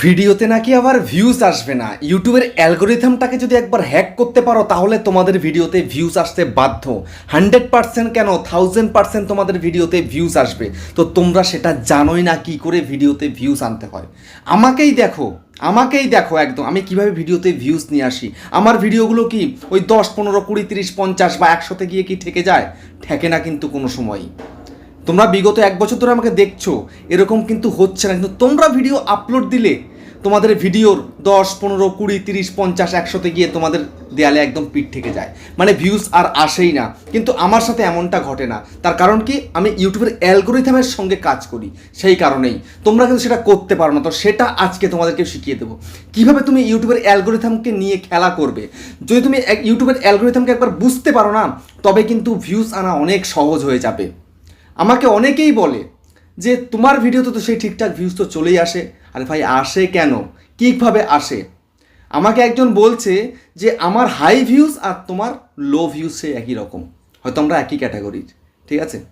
ভিডিওতে নাকি আবার ভিউজ আসবে না। ইউটিউবের অ্যালগোরিথমটাকে যদি একবার হ্যাক করতে পারো, তাহলে তোমাদের ভিডিওতে ভিউজ আসতে বাধ্য। হান্ড্রেড পার্সেন্ট কেন? থাউজেন্ড পার্সেন্ট তোমাদের ভিডিওতে ভিউজ আসবে। তো তোমরা সেটা জানোই না, কি করে ভিডিওতে ভিউজ আনতে হয়। আমাকেই দেখো আমাকেই দেখো একদম। আমি কীভাবে ভিডিওতে ভিউজ নিয়ে আসি? আমার ভিডিওগুলো কি ওই দশ, পনেরো, কুড়ি, তিরিশ, পঞ্চাশ বা একশোতে গিয়ে কি ঠেকে যায়? ঠেকে না কিন্তু কোনো সময়ই। তোমরা বিগত এক বছর ধরে আমাকে দেখছ, এরকম কিন্তু হচ্ছে না। কিন্তু তোমরা ভিডিও আপলোড দিলে তোমাদের ভিডিওর দশ, পনেরো, কুড়ি, তিরিশ, পঞ্চাশ, একশোতে গিয়ে তোমাদের দেয়ালে একদম পিঠ থেকে যায়। মানে ভিউজ আর আসেই না। কিন্তু আমার সাথে এমনটা ঘটে না। তার কারণ কি? আমি ইউটিউবের অ্যালগোরিথমের সঙ্গে কাজ করি। সেই কারণেই। তোমরা কিন্তু সেটা করতে পারো না। তো সেটা আজকে তোমাদেরকে শিখিয়ে দেবো। কীভাবে তুমি ইউটিউবের অ্যালগোরিথমকে নিয়ে খেলা করবে? যদি তুমি ইউটিউবের অ্যালগোরিথমকে একবার বুঝতে পারো না, তবে কিন্তু ভিউজ আনা অনেক সহজ হয়ে যাবে। আমাকে অনেকেই বলে যে তোমার ভিডিওতে তো সেই ঠিকঠাক ভিউজ তো চলেই আসে। আরে ভাই, আসে কেন? কীভাবে আসে? আমাকে একজন বলছে যে আমার হাই ভিউজ আর তোমার লো ভিউজ সে একই রকম। হয়তো আমরা একই ক্যাটাগরির ঠিক আছে?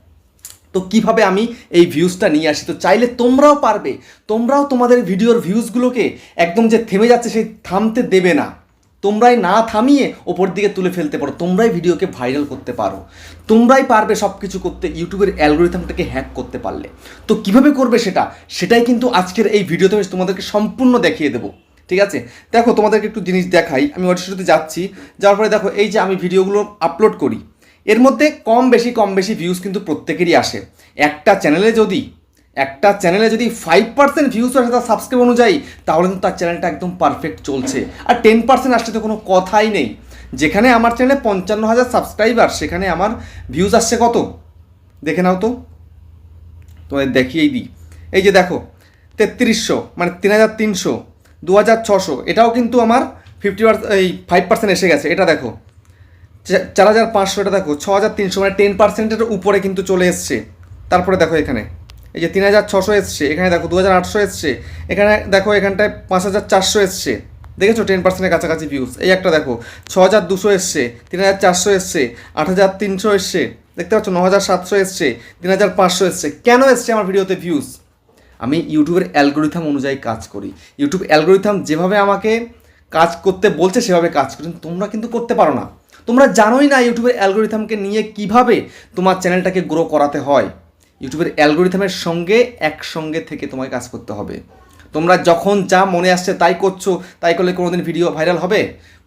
তো কীভাবে আমি এই ভিউজটা নিয়ে আসি? তো চাইলে তোমরাও পারবে। তোমরাও তোমাদের ভিডিওর ভিউজগুলোকে একদম যে থেমে যাচ্ছে সেই থামতে দেবে না। তোমরাই না থামিয়ে ওপর দিকে তুলে ফেলতে পারো, তোমরাই ভিডিওকে ভাইরাল করতে পারো। তোমরাই পারবে সব কিছু করতে, ইউটিউবের অ্যালগোরিথমটাকে হ্যাক করতে পারলে। তো কীভাবে করবে সেটা? সেটাই কিন্তু আজকের এই ভিডিওতে আমি তোমাদেরকে সম্পূর্ণ দেখিয়ে দেবো। ঠিক আছে? দেখো, তোমাদেরকে একটু জিনিস দেখাই। আমি ওয়াটসঅ্যাপে যাচ্ছি, যাওয়ার পরে দেখো, এই যে আমি ভিডিওগুলো আপলোড করি, এর মধ্যে কম বেশি কম বেশি ভিউজ কিন্তু প্রত্যেকেরই আসে। একটা চ্যানেলে যদি একটা চ্যানেলে যদি ফাইভ পার্সেন্ট ভিউজ আসে তার সাবস্ক্রাইব অনুযায়ী, তাহলে কিন্তু তার চ্যানেলটা একদম পারফেক্ট চলছে। আর টেন পার্সেন্ট আসলে তো কোনো কথাই নেই। যেখানে আমার চ্যানেলে পঞ্চান্ন হাজার সাবস্ক্রাইবার সেখানে আমার ভিউজ আসছে কত? দেখে নাও তো। তোমাদের দেখিয়েই দিই। এই যে দেখো, তেত্রিশশো মানে তিন হাজার তিনশো দু হাজার ছশো, এটাও কিন্তু আমার ফিফটি এই ফাইভ পার্সেন্ট এসে গেছে। এটা দেখো চার হাজার পাঁচশো, এটা দেখো ছ হাজার তিনশো মানে টেন পার্সেন্টের উপরে কিন্তু চলে এসছে। তারপরে দেখো এখানে। এই যে তিন হাজার ছশো এসছে, এখানে দেখো দু হাজার আটশো এসছে, এখানে দেখো এখানটায় পাঁচ হাজার চারশো এসছে। দেখেছ? টেন পার্সেন্টের কাছাকাছি ভিউজ এই একটা দেখো, ছ হাজার দুশো এসছে, তিন হাজার চারশো এসছে, আট হাজার তিনশো এসছে, দেখতে পাচ্ছ? ন হাজার সাতশো এসছে, তিন হাজার পাঁচশো এসছে। কেন এসছে আমার ভিডিওতে ভিউজ আমি ইউটিউবের অ্যালগোরিথাম অনুযায়ী কাজ করি। ইউটিউব অ্যালগোরিথাম যেভাবে আমাকে কাজ করতে বলছে, সেভাবে কাজ করি। তোমরা কিন্তু করতে পারো না। তোমরা জানোই না ইউটিউবের অ্যালগোরিথামকে নিয়ে কীভাবে তোমার চ্যানেলটাকে গ্রো করাতে হয়। ইউটিউবের অ্যালগোরিথামের সঙ্গে একসঙ্গে থেকে তোমায় কাজ করতে হবে। তোমরা যখন যা মনে আসছে তাই করছ তাই করলে কোনোদিন ভিডিও ভাইরাল হবে?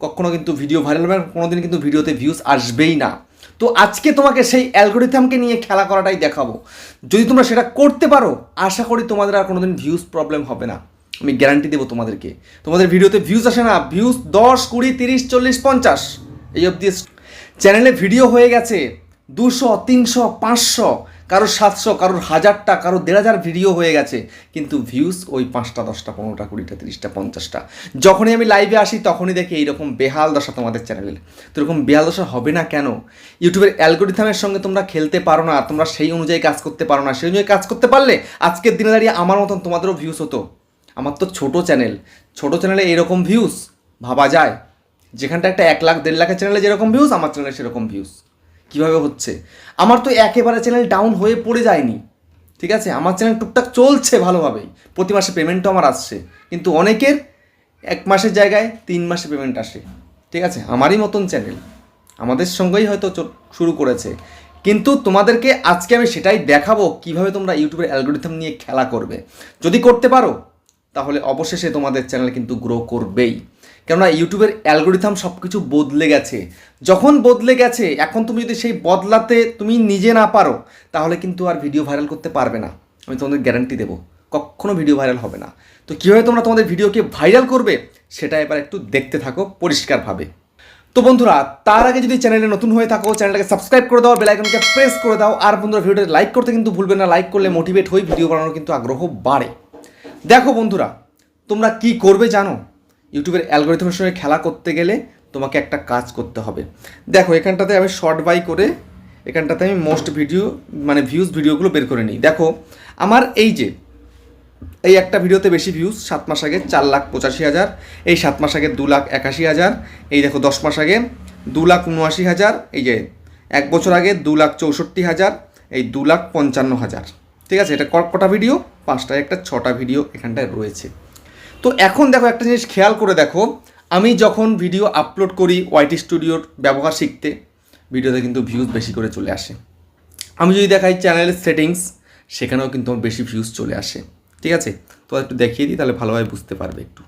কখনো কিন্তু ভিডিও ভাইরাল হবে না, কোনোদিন কিন্তু ভিডিওতে ভিউজ আসবেই না। তো আজকে তোমাকে সেই অ্যালগোরিথমকে নিয়ে খেলা করাটাই দেখাবো। যদি তোমরা সেটা করতে পারো আশা করি তোমাদের আর কোনোদিন ভিউজ প্রবলেম হবে না। আমি গ্যারান্টি দেবো তোমাদেরকে। তোমাদের ভিডিওতে ভিউজ আসে না ভিউজ দশ কুড়ি তিরিশ চল্লিশ পঞ্চাশ। এই অবধি চ্যানেলে ভিডিও হয়ে গেছে দুশো তিনশো পাঁচশো। কারোর সাতশো, কারোর হাজারটা, কারোর দেড় হাজার ভিডিও হয়ে গেছে, কিন্তু ভিউজ ওই পাঁচটা, দশটা, পনেরোটা, কুড়িটা, তিরিশটা, পঞ্চাশটা। যখনই আমি লাইভে আসি, তখনই দেখি এইরকম বেহাল দশা তোমাদের চ্যানেলের তো এরকম বেহাল দশা হবে না কেন? ইউটিউবের অ্যালগোরিথামের সঙ্গে তোমরা খেলতে পারো না, তোমরা সেই অনুযায়ী কাজ করতে পারো না। সেই অনুযায়ী কাজ করতে পারলে আজকের দিনে দাঁড়িয়ে আমার মতন তোমাদেরও ভিউজ হতো। আমার তো ছোট চ্যানেল ছোট চ্যানেলে এরকম ভিউজ ভাবা যায়। যেখানটা একটা এক লাখ, দেড় লাখের চ্যানেলে যেরকম ভিউজ আমার চ্যানেলে সেরকম ভিউজ কীভাবে হচ্ছে? আমার তো একেবারে চ্যানেল ডাউন হয়ে পড়ে যায়নি। ঠিক আছে? আমার চ্যানেল টুকটাক চলছে ভালোভাবেই। প্রতি মাসে পেমেন্টও আমার আসছে। কিন্তু অনেকের এক মাসের জায়গায় তিন মাসে পেমেন্ট আসে। ঠিক আছে? আমারই মতন চ্যানেল আমাদের সঙ্গেই হয়তো শুরু করেছে। কিন্তু তোমাদেরকে আজকে আমি সেটাই দেখাবো কীভাবে তোমরা ইউটিউবের অ্যালগোরিথম নিয়ে খেলা করবে। যদি করতে পারো, তাহলে অবশেষে তোমাদের চ্যানেল কিন্তু গ্রো করবেই। কেননা ইউটিউবের অ্যালগোরিথাম সব কিছু বদলে গেছে। যখন বদলে গেছে, এখন তুমি যদি সেই বদলাতে তুমি নিজে না পারো, তাহলে কিন্তু আর ভিডিও ভাইরাল করতে পারবে না। আমি তোমাদের গ্যারান্টি দেবো, কখনো ভিডিও ভাইরাল হবে না। তো কীভাবে তোমরা তোমাদের ভিডিওকে ভাইরাল করবে, সেটা এবার একটু দেখতে থাকো পরিষ্কারভাবে। তো বন্ধুরা, তার আগে যদি চ্যানেলে নতুন হয়ে থাকো, চ্যানেলটাকে সাবস্ক্রাইব করে দাও বেলাইকনকে প্রেস করে দাও। আর বন্ধুরা ভিডিওটা লাইক করতে কিন্তু ভুলবে না, লাইক করলে মোটিভেট হই ভিডিও বানানোর কিন্তু আগ্রহ বাড়ে। দেখো বন্ধুরা, তোমরা কি করবে জানো? ইউটিউবের অ্যালগোরিথমের সঙ্গে খেলা করতে গেলে তোমাকে একটা কাজ করতে হবে। দেখো, এখানটাতে আমি শর্ট বাই করে এখানটাতে আমি মোস্ট ভিডিও মানে ভিউজ ভিডিওগুলো বের করে নিই। দেখো, আমার এই যে, এই একটা ভিডিওতে বেশি ভিউজ সাত মাস আগে চার লাখ পঁচাশি হাজার, এই সাত মাস আগে দু লাখ একাশি হাজার, এই দেখো দশ মাস আগে দু লাখ উনআশি হাজার, এই যে এক বছর আগে দু লাখ চৌষট্টি হাজার, এই দু লাখ পঞ্চান্ন হাজার। ঠিক আছে, এটা কটা ভিডিও পাঁচটা একটা, ছটা ভিডিও এখানটায় রয়েছে। তো এখন দেখো একটা জিনিস খেয়াল করে দেখো। আমি যখন ভিডিও আপলোড করি ওয়াইটি স্টুডিওর ব্যবহার শিখতে ভিডিওতে কিন্তু ভিউজ বেশি করে চলে আসে। আমি যদি দেখাই চ্যানেলের সেটিংস সেখানেও কিন্তু আমার বেশি ভিউজ চলে আসে। ঠিক আছে? তো একটু দেখিয়ে দিই, তাহলে ভালোভাবে বুঝতে পারবে একটু।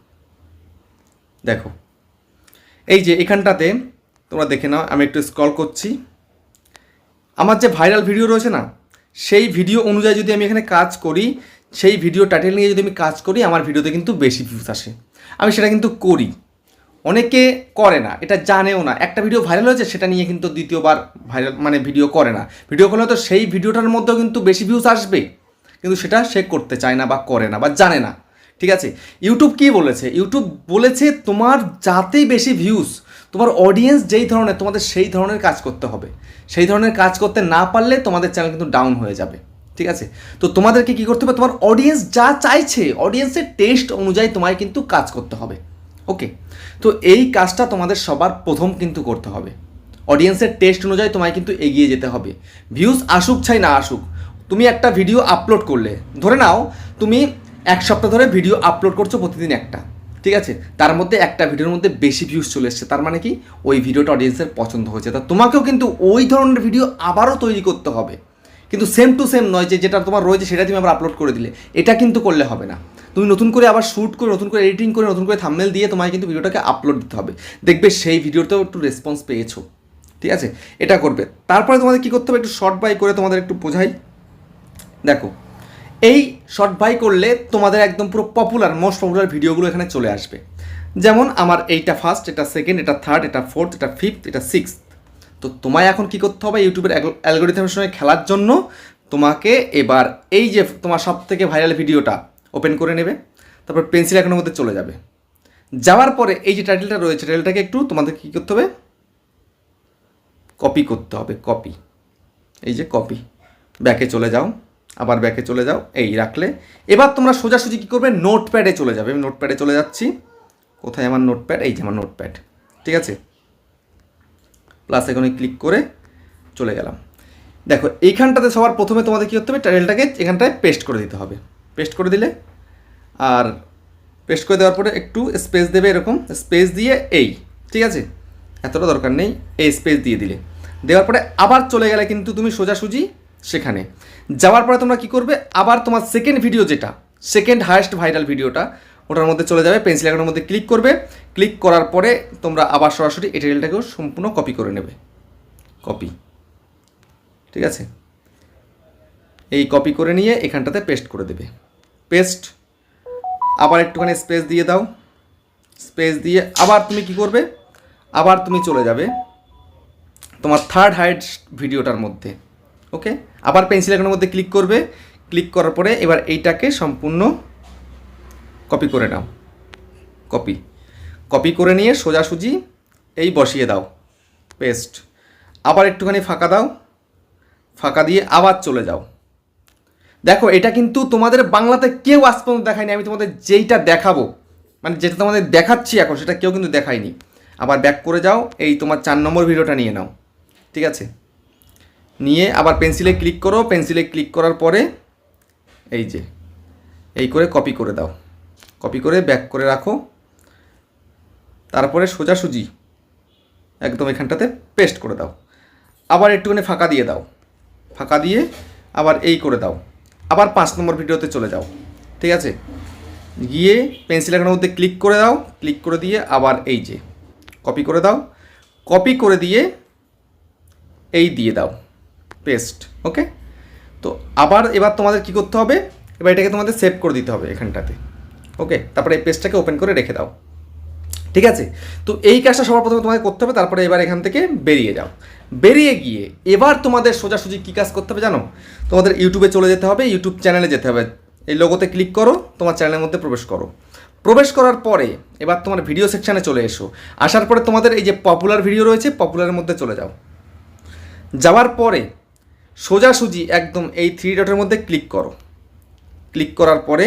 দেখো, এই যে এখানটাতে তোমরা দেখে নাও, আমি একটু স্ক্রল করছি। আমার যে ভাইরাল ভিডিও রয়েছে না, সেই ভিডিও অনুযায়ী যদি আমি এখানে কাজ করি সেই ভিডিও টাইটেল নিয়ে যদি আমি কাজ করি, আমার ভিডিওতে কিন্তু বেশি ভিউজ আসে। আমি সেটা কিন্তু করি। অনেকে করে না, এটা জানেও না। একটা ভিডিও ভাইরাল হয়েছে, সেটা নিয়ে কিন্তু দ্বিতীয়বার ভাইরাল মানে ভিডিও করে না। ভিডিও করলে তো সেই ভিডিওটার মধ্যেও কিন্তু বেশি ভিউজ আসবে। কিন্তু সেটা সে করতে চায় না বা করে না বা জানে না। ঠিক আছে? ইউটিউব কি বলেছে? ইউটিউব বলেছে তোমার যাতেই বেশি ভিউজ তোমার অডিয়েন্স যেই ধরনের, তোমাদের সেই ধরনের কাজ করতে হবে। সেই ধরনের কাজ করতে না পারলে তোমাদের চ্যানেল কিন্তু ডাউন হয়ে যাবে। ঠিক আছে? তো তোমাদেরকে কী করতে হবে? তোমার অডিয়েন্স যা চাইছে অডিয়েন্সের টেস্ট অনুযায়ী তোমায় কিন্তু কাজ করতে হবে। ওকে তো এই কাজটা তোমাদের সবার প্রথম কিন্তু করতে হবে। অডিয়েন্সের টেস্ট অনুযায়ী তোমায় কিন্তু এগিয়ে যেতে হবে। ভিউজ আসুক চাই না আসুক, তুমি একটা ভিডিও আপলোড করলে। ধরে নাও, তুমি এক সপ্তাহ ধরে ভিডিও আপলোড করছ প্রতিদিন একটা। ঠিক আছে? তার মধ্যে একটা ভিডিওর মধ্যে বেশি ভিউজ চলে এসছে। তার মানে কি? ওই ভিডিওটা অডিয়েন্সের পছন্দ হয়েছে। তা তোমাকেও কিন্তু ওই ধরনের ভিডিও আবারও তৈরি করতে হবে। কিন্তু সেম টু সেম নয় যে যেটা তোমার রয়েছে সেটা তুমি আবার আপলোড করে দিলে। এটা কিন্তু করলে হবে না। তুমি নতুন করে আবার শ্যুট করে, নতুন করে এডিটিং করে, নতুন করে থাম্বনেল দিয়ে তোমায় কিন্তু ভিডিওটাকে আপলোড দিতে হবে। দেখবে সেই ভিডিওতেও একটু রেসপন্স পেয়েছ। ঠিক আছে? এটা করবে। তারপরে তোমাদের কী করতে হবে? একটু শর্ট বাই করে তোমাদের একটু বোঝাই। দেখো, এই শর্ট বাই করলে তোমাদের একদম পুরো পপুলার মোস্ট পপুলার ভিডিওগুলো এখানে চলে আসবে। যেমন আমার এইটা ফার্স্ট এটা সেকেন্ড এটা থার্ড এটা ফোর্থ এটা ফিফথ এটা সিক্স তো তোমায় এখন কি করতে হবে? ইউটিউবের অ্যালগোরিথমের সঙ্গে খেলার জন্য তোমাকে এবার এই যে তোমার সব থেকে ভাইরাল ভিডিওটা ওপেন করে নেবে, তারপর পেন্সিল এখনের মধ্যে চলে যাবে। যাওয়ার পরে এই যে টাইটেলটা রয়েছে, টাইটেলটাকে একটু তোমাদের কী করতে হবে? কপি করতে হবে, কপি। এই যে কপি। ব্যাকে চলে যাও, আবার ব্যাকে চলে যাও, এই রাখলে। এবার তোমরা সোজাসুজি কী করবে? নোটপ্যাডে চলে যাবে। আমি নোটপ্যাডে চলে যাচ্ছি। কোথায় আমার নোটপ্যাড? এই যে আমার নোটপ্যাড। ঠিক আছে? প্লাস এখানে ক্লিক করে চলে গেলাম। দেখো, এইখানটাতে সবার প্রথমে তোমাদের কী করতে হবে? টাইটেলটাকে এখানটায় পেস্ট করে দিতে হবে। পেস্ট করে দিলে, আর পেস্ট করে দেওয়ার পরে একটু স্পেস দেবে এরকম। স্পেস দিয়ে এই, ঠিক আছে? এতটা দরকার নেই, এই স্পেস দিয়ে দিলে। দেওয়ার পরে আবার চলে গেলে কিন্তু তুমি সোজাসুজি সেখানে। যাওয়ার পরে তোমরা কি করবে? আবার তোমার সেকেন্ড ভিডিও যেটা সেকেন্ড হায়েস্ট ভাইরাল ভিডিওটা ওটার মধ্যে চলে যাবে পেন্সিল আইকনের মধ্যে ক্লিক করবে। ক্লিক করার পরে তোমরা আবার সরাসরি এই সম্পূর্ণ কপি করে নেবে। কপি ঠিক আছে? এই কপি করে নিয়ে এখানটাতে পেস্ট করে দেবে। পেস্ট আবার একটুখানি স্পেস দিয়ে দাও। স্পেস দিয়ে আবার তুমি কি করবে? আবার তুমি চলে যাবে তোমার থার্ড হাইট ভিডিওটার মধ্যে। ওকে আবার পেন্সিল আইকনের মধ্যে ক্লিক করবে। ক্লিক করার পরে এবার এইটাকে সম্পূর্ণ কপি করে নাও। কপি কপি করে নিয়ে সোজাসুজি এই বসিয়ে দাও। পেস্ট আবার একটুখানি ফাঁকা দাও। ফাঁকা দিয়ে আবার চলে যাও। দেখো, এটা কিন্তু তোমাদের বাংলাতে কেউ আজ পর্যন্ত দেখায়নি। আমি তোমাদের যেইটা দেখাবো মানে যেটা তোমাদের দেখাচ্ছি এখন, সেটা কেউ কিন্তু দেখায়নি। আবার ব্যাক করে যাও, এই তোমার চার নম্বর ভিডিওটা নিয়ে নাও। ঠিক আছে? নিয়ে আবার পেন্সিলে ক্লিক করো। পেন্সিলে ক্লিক করার পরে এই যে, এই করে কপি করে দাও। কপি করে ব্যাক করে রাখো। তারপরে সোজাসুজি একদম এখানটাতে পেস্ট করে দাও। আবার একটুখানি ফাঁকা দিয়ে দাও। ফাঁকা দিয়ে আবার এই করে দাও। আবার পাঁচ নম্বর ভিডিওতে চলে যাও। ঠিক আছে? গিয়ে পেন্সিল এখানের মধ্যে ক্লিক করে দাও। ক্লিক করে দিয়ে আবার এই যে কপি করে দাও। কপি করে দিয়ে এই দিয়ে দাও। পেস্ট ওকে তো আবার এবার তোমাদের কি করতে হবে? এবার এটাকে তোমাদের সেভ করে দিতে হবে এখানটাতে। ওকে তারপরে এই পেজটাকে ওপেন করে রেখে দাও। ঠিক আছে? তো এই কাজটা সবার প্রথমে তোমাকে করতে হবে, তারপরে এবার এখান থেকে বেরিয়ে যাও। বেরিয়ে গিয়ে এবার তোমাদের সোজাসুজি কী কাজ করতে হবে জানো? তোমাদের ইউটিউবে চলে যেতে হবে, ইউটিউব চ্যানেলে যেতে হবে। এই লোগোতে ক্লিক করো, তোমার চ্যানেলের মধ্যে প্রবেশ করো। প্রবেশ করার পরে এবার তোমার ভিডিও সেকশানে চলে এসো। আসার পরে তোমাদের এই যে পপুলার ভিডিও রয়েছে পপুলারের মধ্যে চলে যাও। যাওয়ার পরে সোজাসুজি একদম এই থ্রি ডটের মধ্যে ক্লিক করো। ক্লিক করার পরে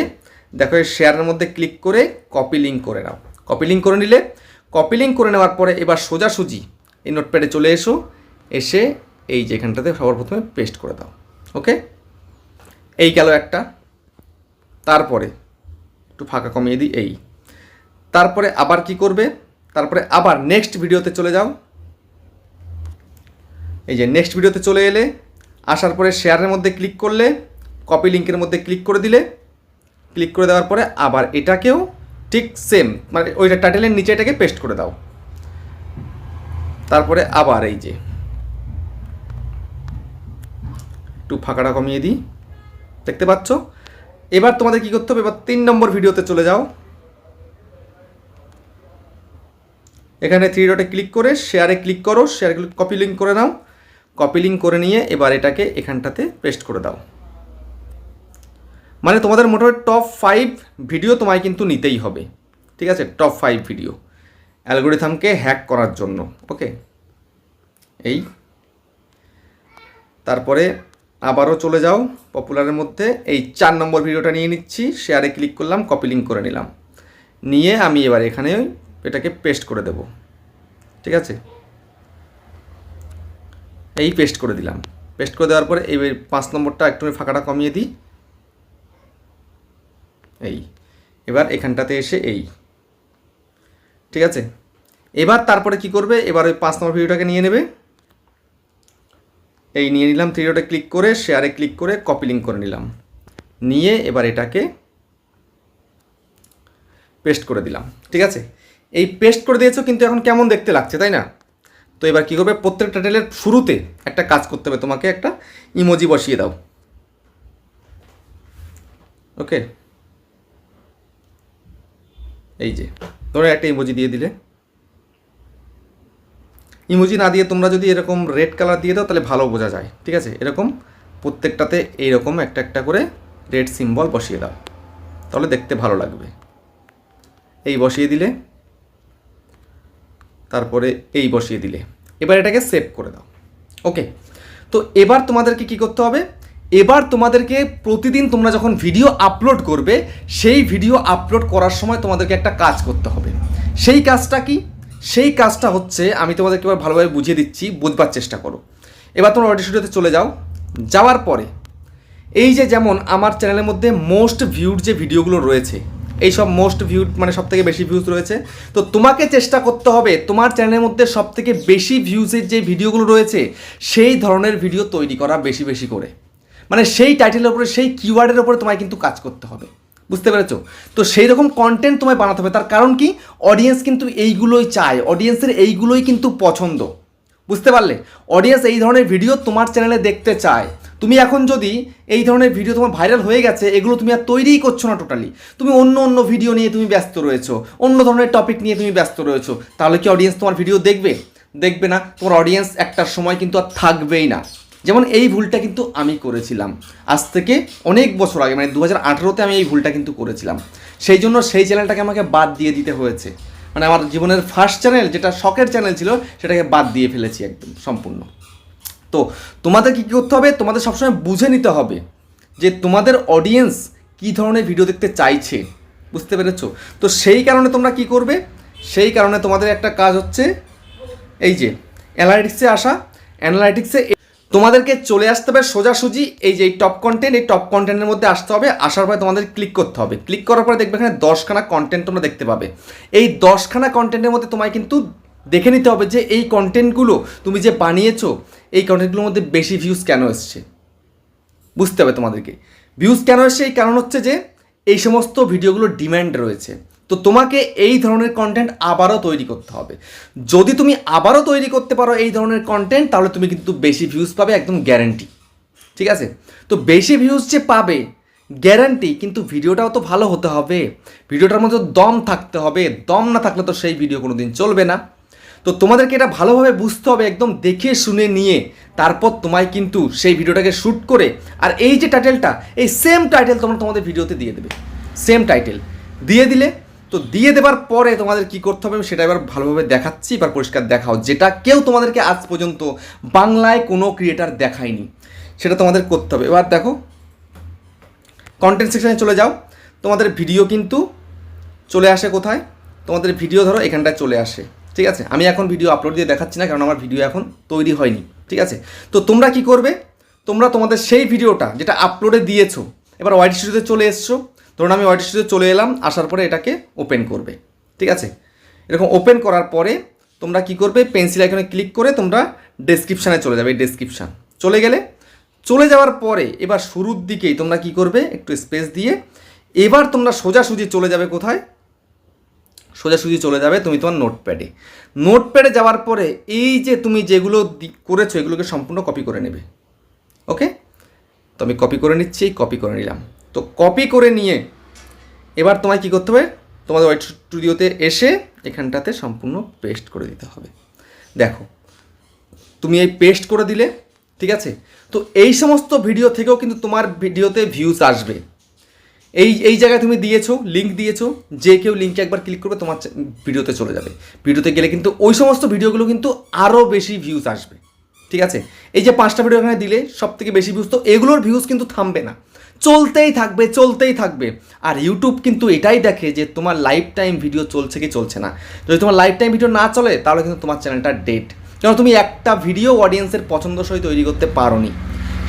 দেখো এই শেয়ারের মধ্যে ক্লিক করে কপি লিঙ্ক করে নাও। কপি লিঙ্ক করে নিলে কপি লিঙ্ক করে নেওয়ার পরে এবার সোজাসুজি এই নোটপ্যাডে চলে এসো, এসে এই যে এখানটাতে সবার প্রথমে পেস্ট করে দাও ওকে এই গেল একটা। তারপরে একটু ফাঁকা কমিয়ে দিই, এই। তারপরে আবার কি করবে? তারপরে আবার নেক্সট ভিডিওতে চলে যাও। এই যে নেক্সট ভিডিওতে চলে এলে, আসার পরে শেয়ারের মধ্যে ক্লিক করলে কপি লিঙ্কের মধ্যে ক্লিক করে দিলে ক্লিক করে দেওয়ার পরে আবার এটাকেও ঠিক সেম মানে ওইটা টাইটেলের নিচে এটাকে পেস্ট করে দাও। তারপরে আবার এই যে, একটু ফাঁকাটা কমিয়ে দিই। দেখতে পাচ্ছ? এবার তোমাদের কি করতে হবে? এবার তিন নম্বর ভিডিওতে চলে যাও। এখানে থ্রি ডটে ক্লিক করে শেয়ারে ক্লিক করো শেয়ার কপি লিঙ্ক করে নাও। কপি লিঙ্ক করে নিয়ে এবার এটাকে এখানটাতে পেস্ট করে দাও। মানে তোমাদের মোটামুটি টপ ফাইভ ভিডিও তোমায় কিন্তু নিতেই হবে। ঠিক আছে? টপ ফাইভ ভিডিও অ্যালগোরিথামকে হ্যাক করার জন্য। ওকে এই। তারপরে আবারও চলে যাও পপুলারের মধ্যে। এই চার নম্বর ভিডিওটা নিয়ে নিচ্ছি। শেয়ারে ক্লিক করলাম কপি লিঙ্ক করে নিলাম। নিয়ে আমি এবার এখানে এটাকে পেস্ট করে দেব। ঠিক আছে? এই পেস্ট করে দিলাম। পেস্ট করে দেওয়ার পরে এই পাঁচ নম্বরটা একটু ফাঁকাটা কমিয়ে দিই। এই। এবার এখানটাতে এসে এই। ঠিক আছে? এবার তারপরে কি করবে? এবার ওই পাঁচ নম্বর ভিডিওটাকে নিয়ে নেবে। এই নিয়ে নিলাম থ্রি ডটে ক্লিক করে শেয়ারে ক্লিক করে কপি লিঙ্ক করে নিলাম। নিয়ে এবার এটাকে পেস্ট করে দিলাম। ঠিক আছে? এই পেস্ট করে দিয়েছ, কিন্তু এখন কেমন দেখতে লাগছে, তাই না? তো এবার কী করবে? প্রত্যেকটা টেলের শুরুতে একটা কাজ করতে হবে, তোমাকে একটা ইমোজি বসিয়ে দাও। ওকে এই যে তোমরা একটা ইমোজি দিয়ে দিলে। ইমোজি না দিয়ে তোমরা যদি এরকম রেড কালার দিয়ে দাও, তাহলে ভালো বোঝা যায়, ঠিক আছে? এরকম প্রত্যেকটাতে এইরকম একটা একটা করে রেড সিম্বল বসিয়ে দাও, তাহলে দেখতে ভালো লাগবে। এই বসিয়ে দিলে, তারপরে এই বসিয়ে দিলে। এবার এটাকে সেভ করে দাও ওকে তো এবার তোমাদেরকে কি করতে হবে? এবার তোমাদেরকে প্রতিদিন তোমরা যখন ভিডিও আপলোড করবে, সেই ভিডিও আপলোড করার সময় তোমাদেরকে একটা কাজ করতে হবে। সেই কাজটা কি? সেই কাজটা হচ্ছে, আমি তোমাদেরকে এবার ভালোভাবে বুঝিয়ে দিচ্ছি, বুঝবার চেষ্টা করো। এবার তোমরা অডিও স্টুডিওতে চলে যাও। যাওয়ার পরে, এই যে যেমন আমার চ্যানেলের মধ্যে মোস্ট ভিউড যে ভিডিওগুলো রয়েছে, এই সব মোস্ট ভিউড মানে সব থেকে বেশি ভিউজ রয়েছে, তো তোমাকে চেষ্টা করতে হবে, তোমার চ্যানেলের মধ্যে সব থেকে বেশি ভিউজের যে ভিডিওগুলো রয়েছে, সেই ধরনের ভিডিও তৈরি করা বেশি বেশি করে। মানে সেই টাইটেলের উপরে, সেই কিওয়ার্ডের উপরে তোমায় কিন্তু কাজ করতে হবে। বুঝতে পেরেছ? তো সেই রকম কন্টেন্ট তোমায় বানাতে হবে। তার কারণ কি? অডিয়েন্স কিন্তু এইগুলোই চায়। অডিয়েন্সের এইগুলোই কিন্তু পছন্দ। বুঝতে পারলে? অডিয়েন্স এই ধরনের ভিডিও তোমার চ্যানেলে দেখতে চায়। তুমি এখন যদি এই ধরনের ভিডিও তোমার ভাইরাল হয়ে গেছে, এগুলো তুমি আর তৈরিই করছ না টোটালি তুমি অন্য অন্য ভিডিও নিয়ে তুমি ব্যস্ত রয়েছো, অন্য ধরনের টপিক নিয়ে তুমি ব্যস্ত রয়েছো, তাহলে কি অডিয়েন্স তোমার ভিডিও দেখবে? দেখবে না। তোমার অডিয়েন্স একটার সময় কিন্তু আর থাকবেই না। যেমন এই ভুলটা কিন্তু আমি করেছিলাম। আজ থেকে অনেক বছর আগে মানে দু হাজার আঠেরোতে আমি এই ভুলটা কিন্তু করেছিলাম। সেই জন্য সেই চ্যানেলটাকে আমাকে বাদ দিয়ে দিতে হয়েছে। মানে আমার জীবনের ফার্স্ট চ্যানেল যেটা শখের চ্যানেল ছিল, সেটাকে বাদ দিয়ে ফেলেছি একদম সম্পূর্ণ। তো তোমাদের কী করতে হবে? তোমাদের সবসময় বুঝে নিতে হবে যে তোমাদের অডিয়েন্স কী ধরনের ভিডিও দেখতে চাইছে। বুঝতে পেরেছ? তো সেই কারণে তোমরা কি করবে? সেই কারণে তোমাদের একটা কাজ হচ্ছে, এই যে অ্যানালাইটিক্সে আসা। অ্যানালাইটিক্সে তোমাদেরকে চলে আসতে হবে সোজাসুজি, এই যে টপ কন্টেন্ট এই টপ কন্টেন্টের মধ্যে আসতে হবে, আসার পরে তোমাদের ক্লিক করতে হবে। ক্লিক করার পরে দেখবে এখানে দশখানা কন্টেন্ট তোমরা দেখতে পাবে। এই দশখানা কন্টেন্টের মধ্যে তোমায় কিন্তু দেখে নিতে হবে যে এই কন্টেন্টগুলো তুমি যে বানিয়েছো, এই কন্টেন্টগুলোর মধ্যে বেশি ভিউজ কেন এসছে। বুঝতে হবে তোমাদেরকে। ভিউজ কেন এসছে? এই কারণ হচ্ছে যে এই সমস্ত ভিডিওগুলো ডিম্যান্ড রয়েছে। তো তোমাকে এই ধরনের কন্টেন্ট আবারও তৈরি করতে হবে। যদি তুমি আবারও তৈরি করতে পারো এই ধরনের কন্টেন্ট তাহলে তুমি কিন্তু বেশি ভিউজ পাবে, একদম গ্যারেন্টি ঠিক আছে? তো বেশি ভিউজ যে পাবে গ্যারান্টি কিন্তু ভিডিওটাও তো ভালো হতে হবে। ভিডিওটার মধ্যে দম থাকতে হবে। দম না থাকলে তো সেই ভিডিও কোনো দিন চলবে না। তো তোমাদেরকে এটা ভালোভাবে বুঝতে হবে, একদম দেখে শুনে নিয়ে তারপর তোমায় কিন্তু সেই ভিডিওটাকে শ্যুট করে, আর এই যে টাইটেলটা এই সেম টাইটেল তোমরা তোমাদের ভিডিওতে দিয়ে দেবে। সেম টাইটেল দিয়ে দিলে তো দিয়ে দেবার পরে তোমাদের কি করতে হবে আমি সেটা এবার ভালোভাবে দেখাচ্ছি, এবার পরিষ্কার দেখাও। যেটা কেউ তোমাদেরকে আজ পর্যন্ত বাংলায় কোনো ক্রিয়েটার দেখায়নি, সেটা তোমাদের করতে হবে। এবার দেখো কন্টেন্ট সেকশানে চলে যাও। তোমাদের ভিডিও কিন্তু চলে আসে কোথায়? তোমাদের ভিডিও ধরো এখানটায় চলে আসে। ঠিক আছে? আমি এখন ভিডিও আপলোড দিয়ে দেখাচ্ছি না, কারণ আমার ভিডিও এখন তৈরি হয়নি। ঠিক আছে? তো তোমরা কি করবে? তোমরা তোমাদের সেই ভিডিওটা যেটা আপলোডে দিয়েছ, এবার ওয়াইট স্টুডিওতে চলে এসছো ধরুন আমি ওয়াইট স্টুডিওতে চলে এলাম, আসার পরে এটাকে ওপেন করবে। ঠিক আছে? এরকম ওপেন করার পরে তোমরা কি করবে? পেন্সিল আইকনে ক্লিক করে তোমরা ডেসক্রিপশানে চলে যাবে, এই ডেসক্রিপশান চলে গেলে, চলে যাওয়ার পরে এবার শুরুর দিকেই তোমরা কি করবে? একটু স্পেস দিয়ে, এবার তোমরা সোজাসুজি চলে যাবে কোথায়? সোজাসুজি চলে যাবে তুমি তোমার নোটপ্যাডে নোটপ্যাডে যাওয়ার পরে এই যে তুমি যেগুলো করেছ, এগুলোকে সম্পূর্ণ কপি করে নেবে। ওকে তো আমি কপি করে নিচ্ছি কপি করে নিলাম। তো কপি করে নিয়ে এবার তোমায় কী করতে হবে? তোমাদের হোয়াইট স্টুডিওতে এসে এখানটাতে সম্পূর্ণ পেস্ট করে দিতে হবে। দেখো, তুমি এই পেস্ট করে দিলে, ঠিক আছে? তো এই সমস্ত ভিডিও থেকেও কিন্তু তোমার ভিডিওতে ভিউজ আসবে। এই এই জায়গায় তুমি দিয়েছ লিঙ্ক দিয়েছ, যে কেউ লিঙ্কে একবার ক্লিক করবে, তোমার ভিডিওতে চলে যাবে। ভিডিওতে গেলে কিন্তু ওই সমস্ত ভিডিওগুলো কিন্তু আরও বেশি ভিউজ আসবে। ঠিক আছে? এই যে পাঁচটা ভিডিও এখানে দিলে সব থেকে বেশি ভিউজ তো এগুলোর ভিউজ কিন্তু থামবে না। চলতেই থাকবে চলতেই থাকবে। আর ইউটিউব কিন্তু এটাই দেখে যে তোমার লাইফ টাইম ভিডিও চলছে কি চলছে না। যদি তোমার লাইফ টাইম ভিডিও না চলে, তাহলে কিন্তু তোমার চ্যানেলটা ডেট কারণ তুমি একটা ভিডিও অডিয়েন্সের পছন্দসই তৈরি করতে পারো নি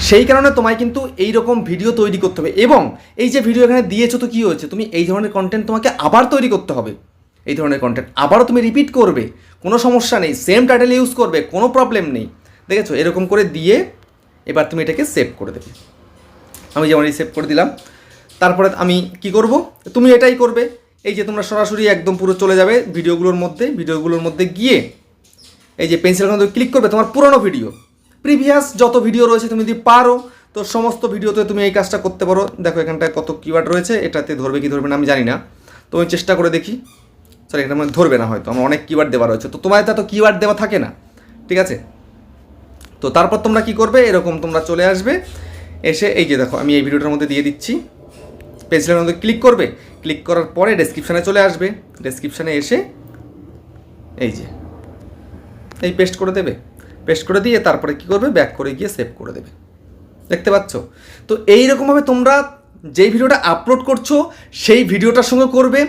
সেই কারণে তোমায় কিন্তু এই রকম ভিডিও তৈরি করতে হবে। এবং এই যে ভিডিও এখানে দিয়েছ তো কী হয়েছে? তুমি এই ধরনের কন্টেন্ট তোমাকে আবার তৈরি করতে হবে। এই ধরনের কন্টেন্ট আবারও তুমি রিপিট করবে। কোনো সমস্যা নেই। সেম টাইটেল ইউজ করবে। কোনো প্রবলেম নেই। দেখেছ? এরকম করে দিয়ে এবার তুমি এটাকে সেভ করে দেবে। আমি যেমন এই সেভ করে দিলাম। তারপরে আমি কি করব? তুমি এটাই করবে। এই যে তোমরা সরাসরি একদম পুরো চলে যাবে ভিডিওগুলোর মধ্যে ভিডিওগুলোর মধ্যে গিয়ে এই যে পেন্সিল ক্লিক করবে তোমার পুরনো ভিডিও প্রিভিয়াস যত ভিডিও রয়েছে তুমি যদি পারো, তো সমস্ত ভিডিওতে তুমি এই কাজটা করতে পারো। দেখো এখানটায় কত কিওয়ার্ড রয়েছে, এটাতে ধরবে কি ধরবে না আমি জানি না। তো আমি চেষ্টা করে দেখি। সরি এটা মানে ধরবে না হয়তো, আমার অনেক কিওয়ার্ড দেওয়া রয়েছে। তো তোমার তো কিওয়ার্ড দেওয়া থাকে না, ঠিক আছে? তো তারপর তোমরা কি করবে? এরকম তোমরা চলে আসবে। এসে এই যে দেখো, আমি এই ভিডিওটার মধ্যে দিয়ে দিচ্ছি। পেন্সিলের মধ্যে ক্লিক করবে। ক্লিক করার পরে ডেসক্রিপশানে চলে আসবে। ডেসক্রিপশানে এসে এই যে, এই পেস্ট করে দেবে। পেস্ট করে দিয়ে তারপরে কি করবে? ব্যাক করে গিয়ে সেভ করে দেবে। দেখতে পাচ্ছ? তো এই রকমভাবে তোমরা যেই ভিডিওটা আপলোড করছ, সেই ভিডিওটার সঙ্গে করবে।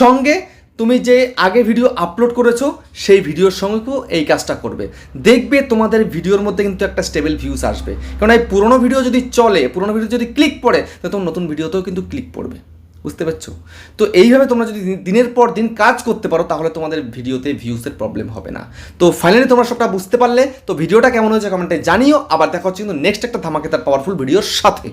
সঙ্গে তুমি যে আগে ভিডিও আপলোড করেছ, সেই ভিডিওর সঙ্গেও এই কাজটা করবে। দেখবে তোমাদের ভিডিওর মধ্যে কিন্তু একটা স্টেবল ভিউজ আসবে। কারণ এই পুরোনো ভিডিও যদি চলে, পুরোনো ভিডিও যদি ক্লিক পড়ে তো তোমার নতুন ভিডিওতেও কিন্তু ক্লিক পড়বে। বুঝতে পারছ? তো এইভাবে তোমরা যদি দিনের পর দিন কাজ করতে পারো, তাহলে তোমাদের ভিডিওতে ভিউসের প্রবলেম হবে না। তো ফাইনালি তোমরা সবটা বুঝতে পারলে। তো ভিডিওটা কেমন হয়েছে কমেন্টে জানিও। আবার দেখা হচ্ছে কিন্তু নেক্সট একটা ধামাকে তার পাওয়ারফুল ভিডিওর সাথে।